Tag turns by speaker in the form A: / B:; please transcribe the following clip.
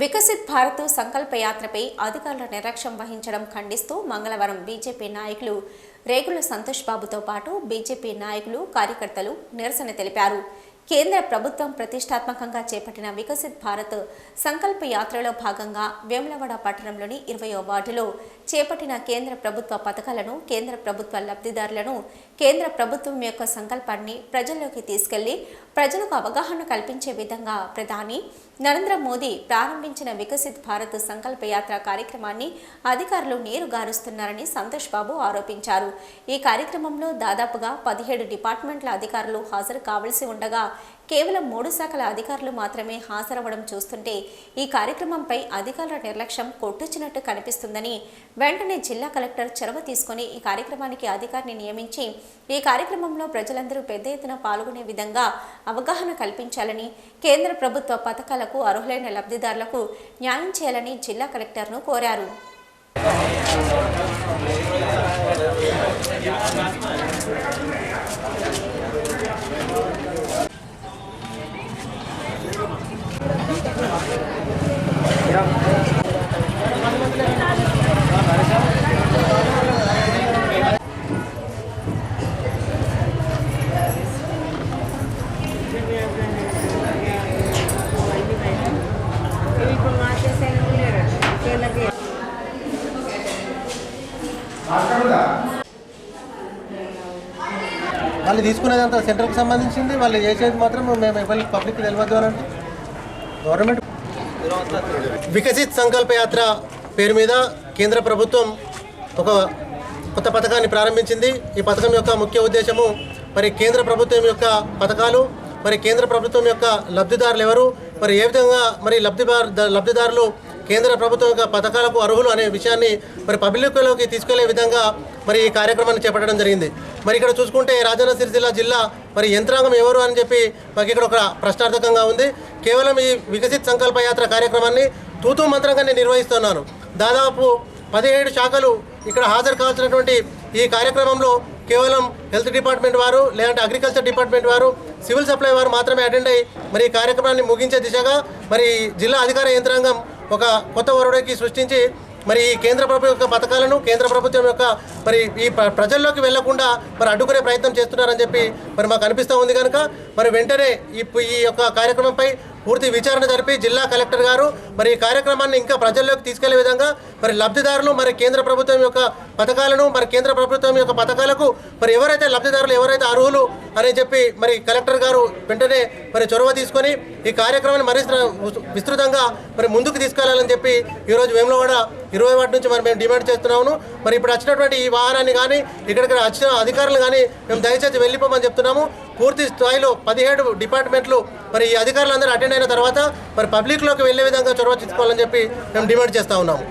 A: వికసిత్ భారత్ సంకల్ప యాత్రపై అధికారుల నిర్లక్ష్యం వహించడం ఖండిస్తూ మంగళవారం బీజేపీ నాయకులు రేగుల సంతోష్ బాబుతో పాటు బీజేపీ నాయకులు కార్యకర్తలు నిరసన తెలిపారు. కేంద్ర ప్రభుత్వం ప్రతిష్టాత్మకంగా చేపట్టిన వికసిత్ భారత్ సంకల్ప యాత్రలో భాగంగా వేములవాడ పట్టణంలోని ఇరవయో వార్డులో చేపట్టిన కేంద్ర ప్రభుత్వ పథకాలను కేంద్ర ప్రభుత్వ లబ్ధిదారులను కేంద్ర ప్రభుత్వం యొక్క సంకల్పాన్ని ప్రజల్లోకి తీసుకెళ్ళి ప్రజలకు అవగాహన కల్పించే విధంగా ప్రధాని నరేంద్ర మోదీ ప్రారంభించిన వికసిత్ భారత్ సంకల్ప యాత్ర కార్యక్రమాన్ని అధికారులు నీరు గారుస్తున్నారని సంతోష్ బాబు ఆరోపించారు. ఈ కార్యక్రమంలో దాదాపుగా పదిహేడు డిపార్ట్మెంట్ల అధికారులు హాజరు కావలసి ఉండగా కేవలం మూడు శాఖల అధికారులు మాత్రమే హాజరవ్వడం చూస్తుంటే ఈ కార్యక్రమంపై అధికారుల నిర్లక్ష్యం కొట్టొచ్చినట్టు కనిపిస్తుందని వెంటనే జిల్లా కలెక్టర్ చొరవ తీసుకుని ఈ కార్యక్రమానికి అధికారిని నియమించి ఈ కార్యక్రమంలో ప్రజలందరూ పెద్ద ఎత్తున పాల్గొనే విధంగా అవగాహన కల్పించాలని కేంద్ర ప్రభుత్వ పథకాలకు అర్హులైన లబ్ధిదారులకు న్యాయం చేయాలని జిల్లా కలెక్టర్ను కోరారు.
B: వాళ్ళు తీసుకునేదంతా సెంట్రల్కి సంబంధించింది. వాళ్ళు చేసేది మాత్రం మేము ఎవరికి పబ్లిక్ తెలియదు అని గవర్నమెంట్ వికసిత్ సంకల్ప యాత్ర పేరు మీద కేంద్ర ప్రభుత్వం ఒక కొత్త పథకాన్ని ప్రారంభించింది. ఈ పథకం యొక్క ముఖ్య ఉద్దేశము మరి కేంద్ర ప్రభుత్వం యొక్క పథకాలు మరి కేంద్ర ప్రభుత్వం యొక్క లబ్ధిదారులు ఎవరు? మరి ఏ విధంగా మరి లబ్ధిదారు లబ్ధిదారులు కేంద్ర ప్రభుత్వం యొక్క పథకాలకు అర్హులు అనే విషయాన్ని మరి పబ్లిక్లోకి తీసుకెళ్ళే విధంగా మరి ఈ కార్యక్రమాన్ని చేపట్టడం జరిగింది. మరి ఇక్కడ చూసుకుంటే రాజన్న సిరిసిల్ల జిల్లా మరి యంత్రాంగం ఎవరు అని చెప్పి మాకు ఇక్కడ ఒక ప్రశ్నార్థకంగా ఉంది. కేవలం ఈ వికసిత్ సంకల్ప యాత్ర కార్యక్రమాన్ని తూతూ మంత్రంగా నేను నిర్వహిస్తున్నాను. దాదాపు పదిహేడు శాఖలు ఇక్కడ హాజరు కావాల్సినటువంటి ఈ కార్యక్రమంలో కేవలం హెల్త్ డిపార్ట్మెంట్ వారు లేదంటే అగ్రికల్చర్ డిపార్ట్మెంట్ వారు సివిల్ సప్లై వారు మాత్రమే అటెండ్ అయ్యి మరి ఈ కార్యక్రమాన్ని ముగించే దిశగా మరి జిల్లా అధికార యంత్రాంగం ఒక కొత్త ఒరవడికి సృష్టించి మరి ఈ కేంద్ర ప్రభుత్వం యొక్క పథకాలను కేంద్ర ప్రభుత్వం యొక్క మరి ఈ ప్రజల్లోకి వెళ్ళకుండా మరి అడ్డుకునే ప్రయత్నం చేస్తున్నారని చెప్పి మరి మాకు అనిపిస్తూ ఉంది కనుక మరి వెంటనే ఈ ఈ యొక్క కార్యక్రమంపై పూర్తి విచారణ జరిపి జిల్లా కలెక్టర్ గారు మరి ఈ కార్యక్రమాన్ని ఇంకా ప్రజల్లోకి తీసుకెళ్ళే విధంగా మరి లబ్ధిదారులు మరి కేంద్ర ప్రభుత్వం యొక్క పథకాలను మరి కేంద్ర ప్రభుత్వం యొక్క పథకాలకు మరి ఎవరైతే లబ్ధిదారులు ఎవరైతే అర్హులు అని చెప్పి మరి కలెక్టర్ గారు వెంటనే మరి చొరవ తీసుకొని ఈ కార్యక్రమాన్ని మరింత విస్తృతంగా మరి ముందుకు తీసుకెళ్ళాలని చెప్పి ఈరోజు వేములవాడ ఇరవై వాటి నుంచి మరి మేము డిమాండ్ చేస్తున్నాము. మరి ఇప్పుడు వచ్చినటువంటి ఈ వాహనాన్ని కానీ ఇక్కడికి వచ్చిన అధికారులు కానీ మేము దయచేసి వెళ్ళిపోమని చెప్తున్నాము. పూర్తి స్థాయిలో పదిహేడు డిపార్ట్మెంట్లు మరి ఈ అధికారులందరూ అటెండ్ అయిన తర్వాత మరి పబ్లిక్లోకి వెళ్ళే విధంగా చొరవ తీసుకోవాలని చెప్పి మేము డిమాండ్ చేస్తూ ఉన్నాము.